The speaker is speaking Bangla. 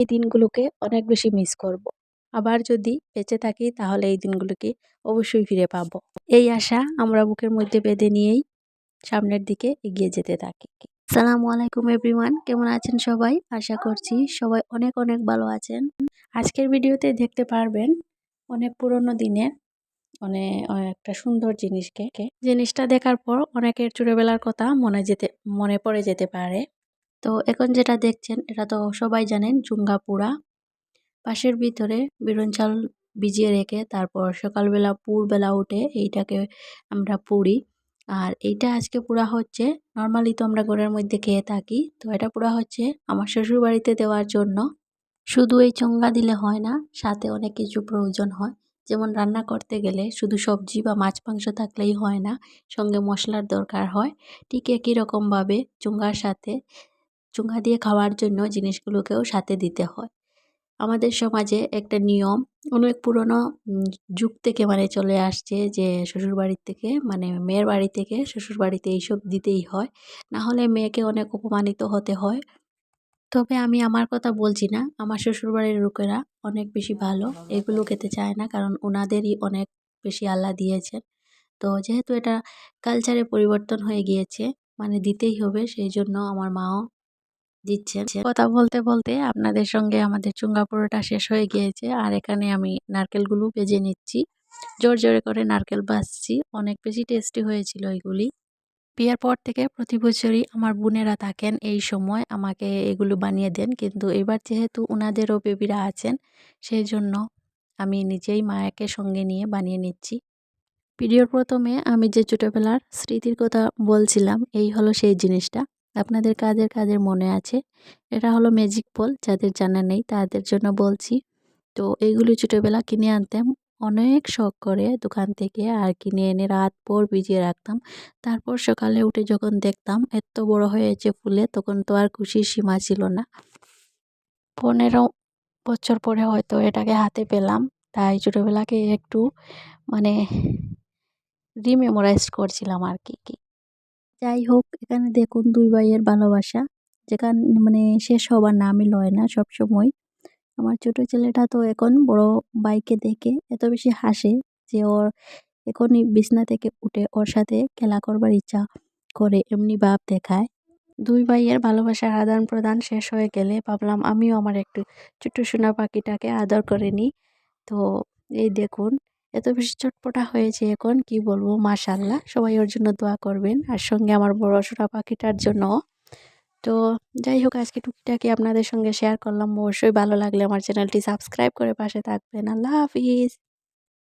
এই দিনগুলোকে অনেক বেশি মিস করব। আবার যদি বেঁচে থাকি, তাহলে এই দিনগুলোকে অবশ্যই ফিরে পাবো। এই আশা আমরা বুকের মধ্যে বেঁধে নিয়েই সামনের দিকে এগিয়ে যেতে থাকি। সালামু আলাইকুম এভরিওয়ান কেমন আছেন সবাই? আশা করছি সবাই অনেক অনেক ভালো আছেন। আজকের ভিডিওতে দেখতে পারবেন অনেক পুরনো দিনের অনেক একটা সুন্দর জিনিসকে। জিনিসটা দেখার পর অনেকের ছোটবেলার কথা মনে যেতে, মনে পড়ে যেতে পারে। তো এখন যেটা দেখছেন, এটা তো সবাই জানেন, চুঙ্গা পোড়া। পাশের ভিতরে বিরন চাল ভিজিয়ে রেখে তারপর সকালবেলা পুরবেলা উঠে এইটাকে আমরা পুড়ি আর এইটা আজকে পুরা হচ্ছে, নর্মালি তো আমরা ঘরের মধ্যে খেয়ে থাকি, তো এটা পুরা হচ্ছে আমার শ্বশুর বাড়িতে দেওয়ার জন্য। শুধু এই চঙ্গা দিলে হয় না, সাথে অনেক কিছু প্রয়োজন হয়। যেমন রান্না করতে গেলে শুধু সবজি বা মাছ, মাংস থাকলেই হয় না, সঙ্গে মশলার দরকার হয়। ঠিক একই রকমভাবে চুঙ্গার সাথে চুঙ্গা দিয়ে খাওয়ার জন্য জিনিসগুলোকেও সাথে দিতে হয়। আমাদের সমাজে একটা নিয়ম, অনেক পুরনো যুগ থেকে মানে চলে আসছে যে শ্বশুর বাড়ির থেকে মানে মেয়ের বাড়ি থেকে শ্বশুর বাড়িতে এইসব দিতেই হয়। না হলে মেয়েকে অনেক অপমানিত হতে হয়। তবে আমি আমার কথা বলছি না। আমার শ্বশুরবাড়ির লোকেরা অনেক বেশি ভালো, এগুলো খেতে চায় না কারণ ওনাদেরই অনেক বেশি আল্লাহ দিয়েছেন। তো যেহেতু এটা কালচারে পরিবর্তন হয়ে গিয়েছে মানে দিতেই হবে, সেই জন্য আমার মাও দিচ্ছেন। কথা বলতে বলতে আপনাদের সঙ্গে আমাদের চুঙ্গা পোড়োটা শেষ হয়ে গিয়েছে। আর এখানে আমি নারকেলগুলো ভেজে নিচ্ছি। জোর জোরে করে নারকেল বাজছি অনেক বেশি টেস্টি হয়েছিল এগুলি। বিয়ের পর থেকে প্রতি বছরই আমার বোনেরা থাকেন এই সময়। আমাকে এগুলো বানিয়ে দেন। কিন্তু এবার যেহেতু ওনাদেরও বেবিরা আছেন সেই জন্য আমি নিজেই মায়াকে সঙ্গে নিয়ে বানিয়ে নিচ্ছি। ভিডিওর প্রথমে আমি যে ছোটোবেলার স্মৃতির কথা বলছিলাম, এই হলো সেই জিনিসটা। আপনাদের কাদের কাদের মনে আছে। এটা হলো ম্যাজিক বল যাদের জানা নেই তাদের জন্য বলছি। তো এইগুলি ছোটোবেলা কিনে আনতাম, অনেক শখ করে দোকান থেকে আর কিনে এনে রাত পর ভিজিয়ে রাখতাম। তারপর সকালে উঠে যখন দেখতাম এত বড় হয়েছে ফুলে, তখন তো আর খুশির সীমা ছিল না। পনেরো বছর পরে হয়তো এটাকে হাতে পেলাম, তাই ছোটোবেলাকে একটু মানে রিমেমোরাইজ করছিলাম আর কি কি যাই হোক এখানে দেখুন দুই ভাইয়ের ভালোবাসা। যেখান মানে শেষ হবার নামই লয় না সব সময় আমার ছোট ছেলেটা তো এখন বড় বাইকে দেখে এত বেশি হাসে যে ওর এখনই বিছনা থেকে উঠে ওর সাথে খেলা করবার ইচ্ছা করে এমনি ভাব দেখায়। দুই ভাইয়ের ভালোবাসার আদান প্রদান শেষ হয়ে গেলে ভাবলাম আমিও আমার একটু ছোট্ট সোনা পাখিটাকে আদর করে নিই। তো এই দেখুন এত বেশি চটপটা হয়েছে এখন কি বলব মাশাল্লাহ সবাই ওর জন্য দোয়া করবেন। আর সঙ্গে আমার বড় সোনা পাখিটার জন্য। তো যাই হোক, আজকে টুকিটাকি আপনাদের সঙ্গে শেয়ার করলাম। অবশ্যই ভালো লাগলে আমার চ্যানেলটি সাবস্ক্রাইব করে পাশে থাকবেন। আল্লাহ হাফিজ।